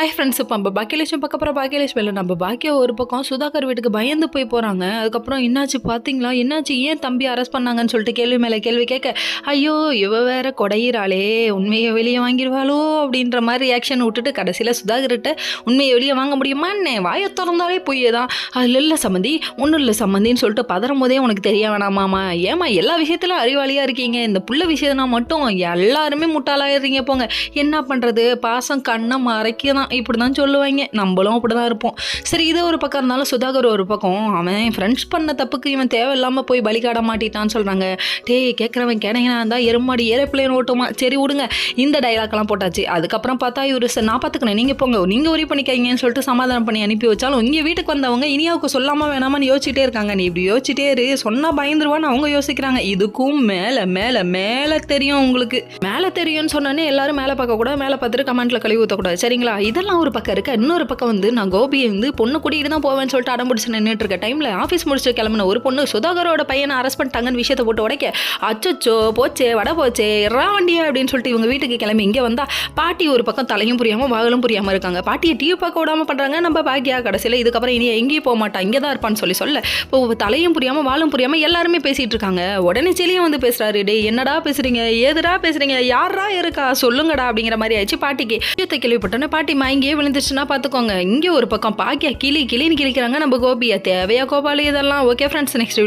Hi friends இப்போ நம்ம பாக்கியலட்சுமி பக்கம் அப்புறம் பாக்கியலட்சுமி இல்லை நம்ம பாக்கியா ஒரு பக்கம் சுதாகர் வீட்டுக்கு பயந்து போய் போகிறாங்க அதுக்கப்புறம் என்னாச்சு பார்த்தீங்களா என்னாச்சு? ஏன் தம்பி அரெஸ்ட் பண்ணாங்கன்னு சொல்லிட்டு கேள்வி மேலே கேள்வி கேட்க ஐயோ இவ வேற கொடையிறாளே உண்மையை வெளியே வாங்கிடுவாளோ? அப்படின்ற மாதிரி ரியாக்ஷன் விட்டுட்டு கடைசியில் சுதாகர்கிட்ட உண்மையை வெளியே வாங்க முடியுமான்னு வாயை திறந்தாலே பொய்யே தான் அதில் இல்லை சம்மந்தி ஒன்றும் இல்லை சம்மந்தின்னு சொல்லிட்டு பதறும் போதே உனக்கு தெரிய வேணாமாமா ஏமா எல்லா விஷயத்திலும் அறிவாளியாக இருக்கீங்க. இந்த புள்ள விஷயம்னா மட்டும் எல்லாருமே முட்டாளாயிடுறீங்க போங்க. என்ன பண்ணுறது பாசம் கண்ணை மறைக்க தான் இப்படி தான் சொல்லுவாங்க. நம்மளும் அப்படி தான் இருப்போம். சரி இது ஒரு பக்கம் இருந்தாலும் சுதாகர் ஒரு பக்கம் அவன் ஃப்ரெண்ட்ஸ் பண்ண தப்புக்கு இவன் தேவையில்லாமல் போய் பலிகாட மாட்டிட்டான்னு சொல்கிறாங்க டேய் கேட்குறவன் கிணையனா இருந்தால் எருமாடி ஏரோப்ளேன் ஓட்டுமா? சரி விடுங்க. இந்த டைலாக்லாம் போட்டாச்சு. அதுக்கப்புறம் பார்த்தா இவர் சார் நான் பார்த்துக்கணும் நீங்கள் போங்க. நீங்கள் உரி பண்ணிக்காங்கன்னு சொல்லிட்டு சமாதானம் பண்ணி அனுப்பி வச்சாலும் இங்கே வீட்டுக்கு வந்தவங்க இனியாவுக்கு சொல்லாமல் வேணாமான்னு யோசிச்சுட்டே இருக்காங்க. நீ இப்படி யோசிச்சுட்டே இரு. சொன்னால் பயந்துருவான்னு அவங்க யோசிக்கிறாங்க. இதுக்கும் மேலே மேலே மேலே தெரியும் உங்களுக்கு. மேலே தெரியும்னு சொன்னோன்னே எல்லாரும் மேலே பார்க்கக்கூடாது. மேலே பார்த்துட்டு கமெண்ட்டில் கழுவி ஊற்றக்கூடாது சரிங்களா? இதெல்லாம் ஒரு பக்கம் இருக்க. இன்னொரு பக்கம் வந்து நான் கோபியை வந்து பொண்ணு கூட்டிகிட்டு தான் போவேன்னு சொல்லிட்டு அடம் பிடிச்சி நின்றுட்டு இருக்க டைமில் ஆஃபீஸ் முடிச்சு கிளம்புன ஒரு பொண்ணு சுதாகரோட பையனை அரெஸ்ட் பண்ணிட்டாங்கன்னு விஷயத்தை போட்டு உடைக்க அச்சச்சோ போச்சே வட போச்சே ரா வண்டியா அப்படின்னு சொல்லிட்டு இவங்க வீட்டுக்கு கிளம்பி இங்கே வந்தால் பாட்டி ஒரு பக்கம் தலையும் புரியாமல் வாகலும் புரியாமல் இருக்காங்க. பாட்டியை டிவி பார்க்க விடாமல் பண்ணுறாங்க நம்ம பாக்கியா கடைசியில் இதுக்கப்புறம் இனி எங்கேயும் போக மாட்டா. இங்கே தான் இருப்பான்னு சொல்லி சொல்ல இப்போ தலையும் புரியாமல் வாழும் புரியாமல் எல்லாருமே பேசிகிட்டு இருக்காங்க. உடனே செலியும் வந்து பேசுகிறாரு டே என்னடா பேசுகிறீங்க ஏதுடா பேசுறீங்க? யாரா இருக்கா? சொல்லுங்கடா அப்படிங்கிற மாதிரி ஆயிடுச்சு. பாட்டிக்கு விஷயத்தை கேள்விப்பட்டோன்னே பாட்டி மயங்கியே விழுந்துச்சுன்னா பார்த்துக்கோங்க. இங்கே ஒரு பக்கம் பாக்கியா கிளி கிளின்னு கிளிக்கிறாங்க நம்ம கோபியா. தேவையா கோபாலி இதெல்லாம். Okay friends next